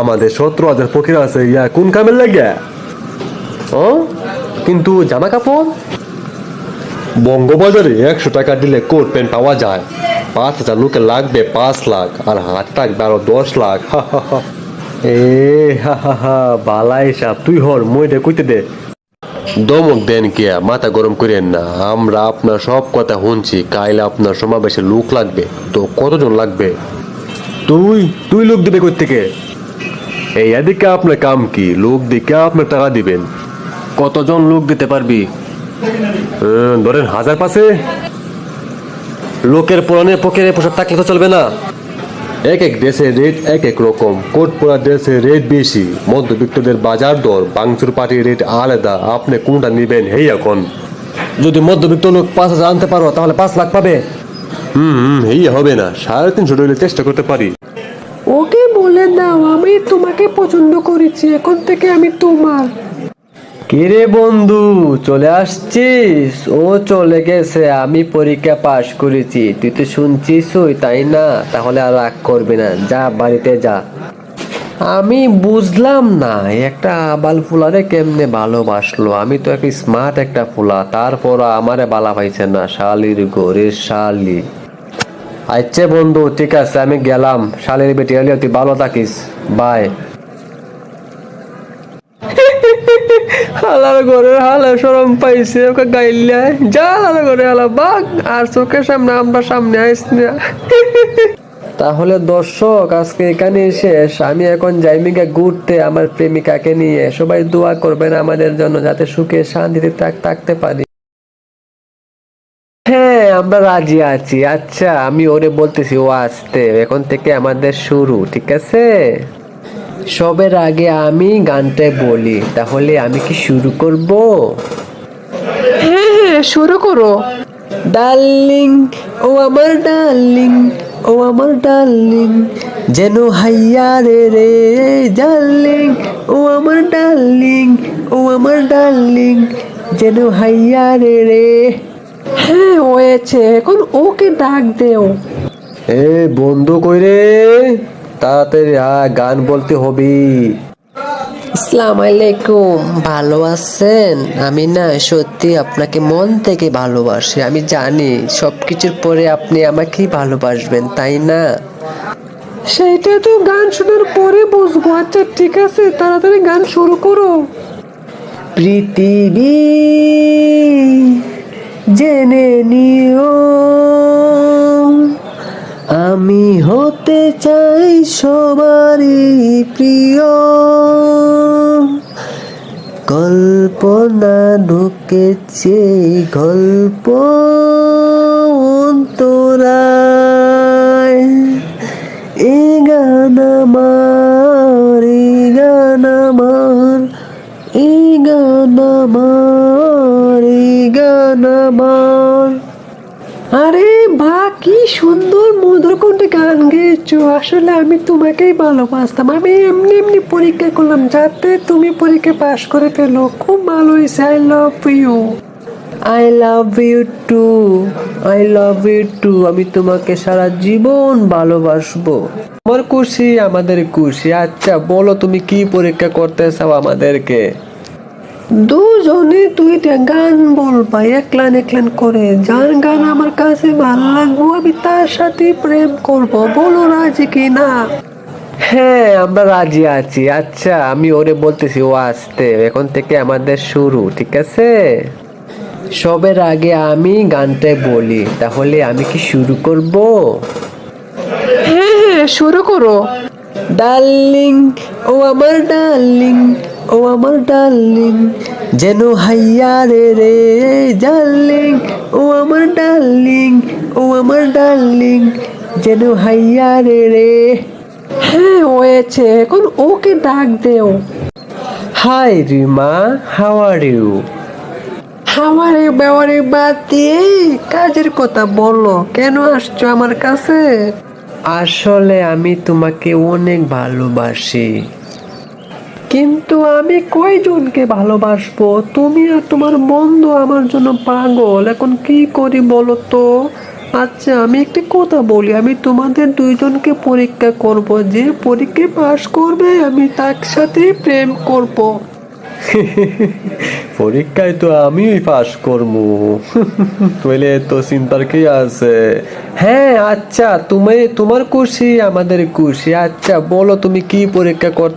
আমাদের সতেরো হাজার ফকির আছে, ইয়া, কোন কামের লাগে ও কিন্তু জামা কাপড়? বঙ্গবাজারে একশো টাকা দিলে কোট, প্যান্ট পাওয়া যায়। পাঁচ হাজার লোকে লাগবে পাঁচ লাখ, আর হাত থাকবে আরও দশ লাখ। এ, হা হা হা তুই হর মইটা কইতে দে। দমক দেন কিয়া, মাথা গরম করেন না। আমরা আপনার সব কথা শুনছি, কাইলে আপনার সমাবেশে লোক লাগবে। তো কতজন লাগবে? তুই তুই লোক দিবে কই থেকে এই এদিকে আপনার কাম কি? লোক দিকে আপনার টাকা দিবেন। কতজন লোক দিতে পারবি? ধরেন হাজার পাশে লোকের পুরানে পকেটে পোশাক থাকলে তো চলবে না। এক এক দেশের রেট এক এক রকম। কোটপুরা দেশের রেট বেশি। মধ্যবিত্তদের বাজার দর, বাংচুর পাটির রেট আলাদা। আপনি কোনটা নিবেন হেই এখন? যদি মধ্যবিত্ত লোক পাঁচ হাজার আনতে পারো, তাহলে পাঁচ লাখ পাবে। হুম হুম এই হবে না। সাড়ে তিনশো চেষ্টা করতে পারি। ওকে বলে দাও, আমি তোমাকে পছন্দ করেছি, এখন থেকে আমি তোমার। কিরে বন্ধু, চলে আসছিস? ও চলে গেছে, আমি পরীক্ষা পাশ করেছি। তুই তো শুনছিস ওই, তাই না? তাহলে আর রাগ করবি না, যা বাড়িতে যা। আমি বুঝলাম না একটা আবাল ফুলারে কেমনে ভালোবাসলো? আমি তো একটা স্মার্ট একটা ফুলা তারপর আমারে বালা পাইছে না, শালির গোরের শালি। আচ্ছা বন্ধু, ঠিক আছে, আমি গেলাম। শালির বেটি হলে তুই ভালো থাকিস। বাই হালার ঘরে হালা সরম পাইছে, ওকে গাইলে। যা হালার ঘরে হালা, বাঘ, আর চোখের সামনে আমরা সামনে আইস না। তাহলে দর্শক, আজকে এখানে শেষ। আমি এখন যাইমিকা ঘুরতে, আমার প্রেমিকাকে নিয়ে। সবাই দোয়া করবেন আমাদের জন্য, যাতে সুখে শান্তিতে থাক- থাকতে পারি। আমরা রাজি আছি। আচ্ছা আমি ওরে বলতেছি ও আসতে। এখন থেকে আমাদের শুরু ঠিক আছে? সবের আগে আমি গানটা বলি তাহলে আমি কি শুরু করব? হ্যাঁ হ্যাঁ শুরু করো। ডার্লিং ও আমার ডার্লিং ও আমার ডার্লিং যেন হাইয়া রে রে ডার্লিং ও আমার ডার্লিং ও আমার ডার্লিং যেন হাইয়া রে রে হ্যাঁ হয়েছে এখন ওকে ডাক দেও। এ বন্ধু কই রে তাড়াতাড়ি হ্যাঁ গান বলতে হবে। আসসালামু আলাইকুম ভালো আছেন? আমি না সত্যি আপনাকে মন থেকে ভালোবাসি আমি জানি সবকিছুর পরে আপনি আমাকেই ভালোবাসবেন তাই না? সেইটা তো গান শোনার পরে বুঝব। আচ্ছা ঠিক আছে তাড়াতাড়ি গান শুরু করো। পৃথিবী জেনে নিও। আমি হতে চাই সবারই প্রিয়। কল্পনা ঢুকেছে গল্প অন্তরায়। এ গান আমার গান আমার আরে বা, কি সুন্দর মধুর কণ্ঠে গান গেয়েছো। আসলে আমি তোমাকেই ভালোবাসতাম। আমি এমনি এমনি পরীক্ষা করলাম, যাতে তুমি পরীক্ষা পাশ করে ফেলো। খুব ভালো হয়েছে I love you I love you too I love you too আমি তোমাকে সারা জীবন ভালোবাসবো। আমার খুশি আমাদের খুশি। আচ্ছা বলো তুমি কি পরীক্ষা করতে চাও আমাদেরকে? দুজনে দুইটা গান বলবা একলান একলান করে। যার গান আমার কাছে ভালো লাগবো আমি তার সাথে প্রেম করব। বলো রাজি কি না? হ্যাঁ আমরা রাজি আছি। আচ্ছা আমি ওরে বলতেছি ও আসতে। এখন থেকে আমাদের শুরু ঠিক আছে? সবের আগে আমি গানটা বলি তাহলে আমি কি শুরু করব? হ্যাঁ হ্যাঁ শুরু করো। ডার্লিং ও আমার ডার্লিং ও আমার ডার্লিং যেন হাইয়া রে রে ডার্লিং ও আমার ডার্লিং ও আমার ডার্লিং যেন হাইয়া রে রে। হ্যাঁ হয়েছে এখন ওকে ডাক দেও। Hi Rima how are you? খাওয়ারে বেওয়ারে বাদ দিয়ে কাজের কথা বলো। কেন আসছো আমার কাছে? আসলে আমি তোমাকে অনেক ভালোবাসি। কিন্তু আমি কয়জনকে ভালোবাসবো? তুমি আর তোমার বন্ধু আমার জন্য পাগল। এখন কি করি বলো তো? আচ্ছা আমি একটি কথা বলি। আমি তোমাদের দুইজনকে পরীক্ষা করব। যে পরীক্ষায় পাশ করবে, আমি তার সাথেই প্রেম করব। পরীক্ষায় তো আমিই পাস করব। তোলে তো চিন্তার কি আছে? হ্যাঁ আচ্ছা তুমি, তোমার খুশি, আমাদের খুশি। আচ্ছা বলো তুমি কি পরীক্ষা করতে